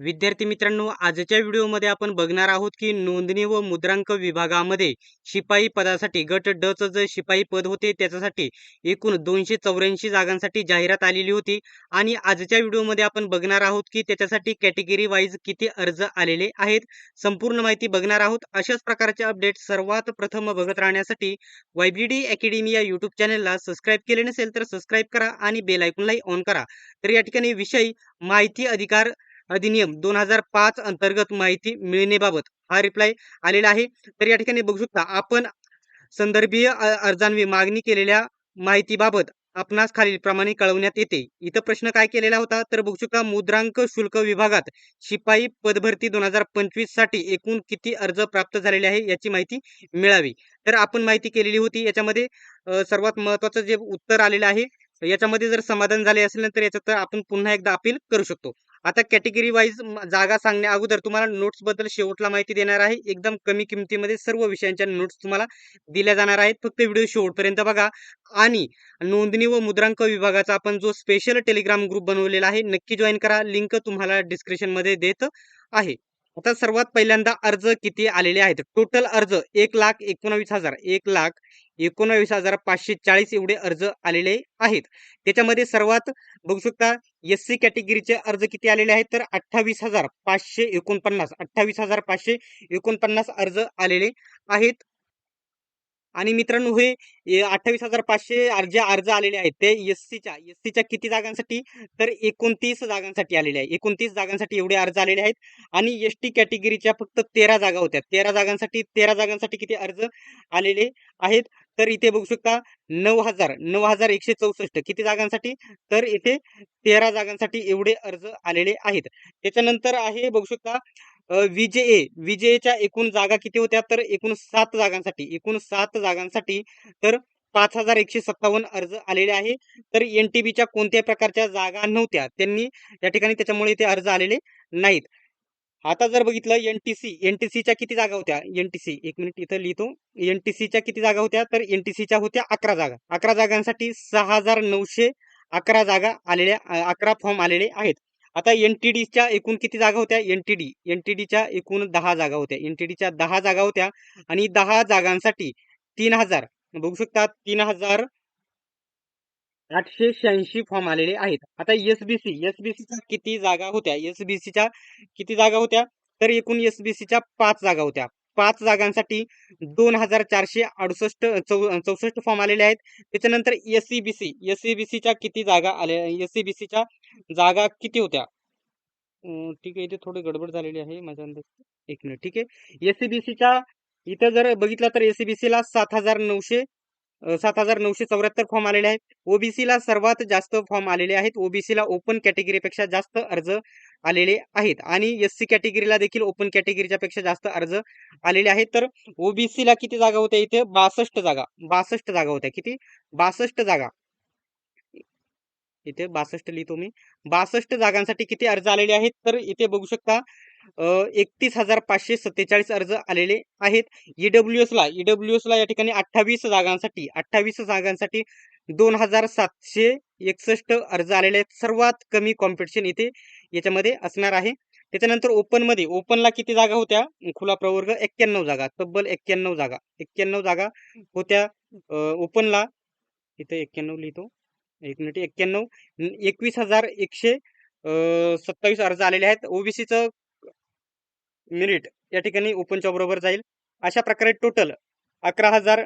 विद्यार्थी मित्रांनो आजच्या व्हिडिओमध्ये आपण बघणार आहोत की नोंदणी व मुद्रांक विभागामध्ये शिपाई पदासाठी गट ड चं जे शिपाई पद होते त्याच्यासाठी एकूण दोनशे चौऱ्याऐंशी जागांसाठी जाहिरात आलेली होती. आणि आजच्या व्हिडिओमध्ये आपण बघणार आहोत की त्याच्यासाठी कॅटेगरी वाईज किती अर्ज आलेले आहेत. संपूर्ण माहिती बघणार आहोत. अशाच प्रकारचे अपडेट सर्वात प्रथम बघत राहण्यासाठी वायबीडी अकॅडमी या युट्यूब चॅनलला सबस्क्राईब केले नसेल तर सबस्क्राईब करा आणि बेल आयकॉनलाही ऑन करा. तर या ठिकाणी विषय माहिती अधिकार अधिनियम दोन हजार पाच अंतर्गत माहिती मिळण्याबाबत हा रिप्लाय आलेला आहे. तर या ठिकाणी बघू शकता आपण संदर्भीय अर्जांवी मागणी केलेल्या माहितीबाबत आपणास खालील प्रमाणे कळवण्यात येते. इथं प्रश्न काय केलेला होता? तर बघू शकता मुद्रांक शुल्क विभागात शिपाई पदभरती दोन हजार पंचवीससाठी एकूण किती अर्ज प्राप्त झालेले आहे याची माहिती मिळावी. तर आपण माहिती केलेली होती याच्यामध्ये सर्वात महत्वाचं जे उत्तर आलेलं आहे याच्यामध्ये जर समाधान झाले असेल तर याच्यात तर आपण पुन्हा एकदा अपील करू शकतो. आता कॅटेगरी वाईज जागा सांगण्या अगोदर तुम्हाला नोट्सबद्दल शेवटला माहिती देणार आहे. एकदम कमी किमतीमध्ये सर्व विषयांच्या नोट्स तुम्हाला दिल्या जाणार आहेत. फक्त व्हिडिओ शेवटपर्यंत बघा. आणि नोंदणी व मुद्रांक विभागाचा आपण जो स्पेशल टेलिग्राम ग्रुप बनवलेला आहे नक्की जॉईन करा. लिंक तुम्हाला डिस्क्रिप्शनमध्ये देत आहे. आता सर्वात पहिल्यांदा अर्ज किती आलेले आहेत? टोटल अर्ज एक लाख एकोणावीस हजार एक लाख एकोणावीस हजार पाचशे चाळीस एवढे अर्ज आलेले आहेत. त्याच्यामध्ये सर्वात बघू शकता एस सी कॅटेगरीचे अर्ज किती आलेले आहेत? तर अठ्ठावीस हजार पाचशे एकोणपन्नास अठ्ठावीस हजार पाचशे एकोणपन्नास अर्ज आलेले आहेत. आणि मित्रांनो हे अठ्ठावीस हजार पाचशे अर्ज अर्ज आलेले आहेत. ते एस सीच्या एस सीच्या किती जागांसाठी? तर एकोणतीस जागांसाठी आलेले आहे. एकोणतीस जागांसाठी एवढे अर्ज आलेले आहेत. आणि एस टी कॅटेगरीच्या फक्त तेरा जागा होत्या. तेरा जागांसाठी तेरा जागांसाठी किती अर्ज आलेले आहेत? तर इथे बघू शकता नऊ हजार नऊ हजार एकशे चौसष्ट किती जागांसाठी? तर इथे तेरा जागांसाठी एवढे अर्ज आलेले आहेत. त्याच्यानंतर आहे बघू शकता विजेए विजेच्या एकूण जागा किती होत्या? तर एकूण सात जागांसाठी एकूण सात जागांसाठी तर पाच हजार एकशे सत्तावन्न अर्ज आलेले आहे. तर एन टी बीच्या कोणत्याही प्रकारच्या जागा नव्हत्या. त्यांनी या ठिकाणी त्याच्यामुळे ते अर्ज आलेले नाहीत. आता जर बघितलं N T C N T सीच्या किती जागा होत्या? एन टी सी एक मिनिट इथं लिहितो. एन टी सीच्या किती जागा होत्या? तर एन टी सीच्या होत्या अकरा जागा. अकरा जागांसाठी सहा हजार नऊशे अकरा जागा आलेल्या अकरा फॉर्म आलेले आहेत. आता एन टी डीच्या एकूण किती जागा होत्या? N T D. N T डीच्या एकूण दहा जागा होत्या. एन टी डीच्या दहा जागा होत्या आणि दहा जागांसाठी तीन हजार बघू शकता तीन हजार आठशे शहाऐंशी फॉर्म आलेले आहेत. आता S B C S B सीच्या किती जागा होत्या? एस बी सीच्या किती जागा होत्या? तर एकूण एस बी सीच्या पाच जागा होत्या. पाच जागांसाठी दोन हजार चारशे अडुसष्ट चौ चौसष्ट फॉर्म आलेले आहेत. त्याच्यानंतर S C B C S C B सीच्या किती जागा आल्या एस सी बी सीच्या जागा किती होत्या? ठीक आहे इथे थोडी गडबड झालेली आहे माझ्या अंदाज एक मिनिट ठीक आहे. एस सी बी सीच्या इथं जर बघितलं तर एस सी बी सीला सात हजार नऊशे सात हजार नऊशे चौऱ्याहत्तर फॉर्म आलेले आहेत. ओबीसीला सर्वात जास्त फॉर्म आलेले आहेत. ओबीसीला ओपन कॅटेगरीपेक्षा जास्त अर्ज आलेले आहेत. आणि एस सी कॅटेगरीला देखील ओपन कॅटेगरीच्या पेक्षा जास्त अर्ज आलेले आहेत. तर ओबीसीला किती जागा होत्या इथे? बासष्ट जागा. बासष्ट जागा होत्या. किती? बासष्ट जागा. इथे बासष्ट लिहितो मी. बासष्ट जागांसाठी किती अर्ज आलेले आहेत? तर इथे बघू शकता एकतीस हजार पाचशे सत्तेचाळीस अर्ज आलेले आहेत. ईडब्ल्यू ला ईडब्ल्यू ला या ठिकाणी अठ्ठावीस जागांसाठी अठ्ठावीस जागांसाठी दोन हजार सातशे एकसष्ट अर्ज आलेले आहेत. सर्वात कमी कॉम्पिटिशन इथे याच्यामध्ये असणार आहे. त्याच्यानंतर ओपनमध्ये ओपनला किती जागा होत्या? खुला प्रवर्ग एक्क्याण्णव जागा तब्बल एक्क्याण्णव जागा. एक्क्याण्णव जागा होत्या ओपनला. इथे एक्क्याण्णव लिहितो. एक मिनिट एक्क्याण्णव. एकवीस हजार एकशे सत्तावीस अर्ज आलेले आहेत. ओबीसीचं मिनिट या ठिकाणी ओपनच्या बरोबर जाईल. अशा प्रकारे टोटल अकरा हजार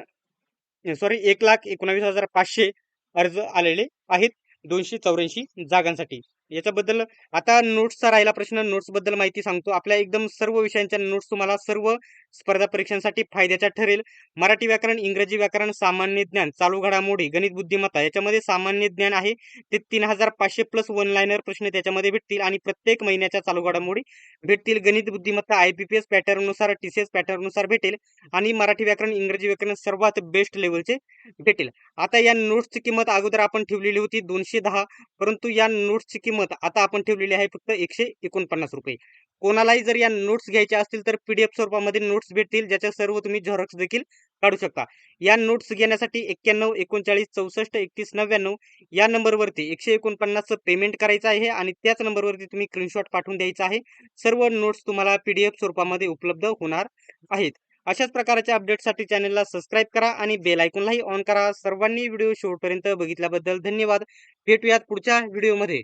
सॉरी एक लाख एकोणावीस हजार पाचशे अर्ज आलेले आहेत. दोनशे चौऱ्याऐंशी जागांसाठी. याच्याबद्दल आता नोट्सचा राहिला प्रश्न नोट्सबद्दल माहिती सांगतो. आपल्या एकदम सर्व विषयांच्या नोट्स तुम्हाला सर्व स्पर्धा परीक्षांसाठी फायद्याच्या ठरेल. मराठी व्याकरण इंग्रजी व्याकरण सामान्य ज्ञान चालू घडामोडी गणित बुद्धिमत्ता याच्यामध्ये सामान्य ज्ञान आहे. ते तीन हजार पाचशे प्लस वन लाईनर प्रश्न त्याच्यामध्ये भेटतील आणि प्रत्येक महिन्याच्या चालू घडामोडी भेटतील. गणित बुद्धिमत्ता आय पी पी एस पॅटर्ननुसार टी सी एस पॅटर्ननुसार भेटेल आणि मराठी व्याकरण इंग्रजी व्याकरण सर्वात बेस्ट लेवलचे भेटेल. आता या नोट्सची किंमत अगोदर आपण ठेवलेली होती दोनशे दहा परंतु या नोट्सची किंमत आता आपण ठेवलेली आहे फक्त एकशे एकोणपन्नास रुपये. कोणालाही जर या नोट्स घ्यायच्या असतील तर पीडीएफ स्वरूपामध्ये नोट्स भेटतील ज्याच्या सर्व तुम्ही झेरॉक्स देखील काढू शकता. या नोट्स घेण्यासाठी एक्क्याण्णव एकोणचाळीस चौसष्ट एकतीस नव्याण्णव या नंबरवरती एकशे एकोणपन्नासचं पेमेंट करायचं आहे आणि त्याच नंबरवरती तुम्ही स्क्रीनशॉट पाठवून द्यायचा आहे. सर्व नोट्स तुम्हाला पीडीएफ स्वरूपामध्ये उपलब्ध होणार आहेत. अशाच प्रकारच्या अपडेटसाठी चॅनलला सबस्क्राईब करा आणि बेल आयकॉनलाही ऑन करा. सर्वांनी व्हिडिओ शेवटपर्यंत बघितल्याबद्दल धन्यवाद. भेटूयात पुढच्या व्हिडिओमध्ये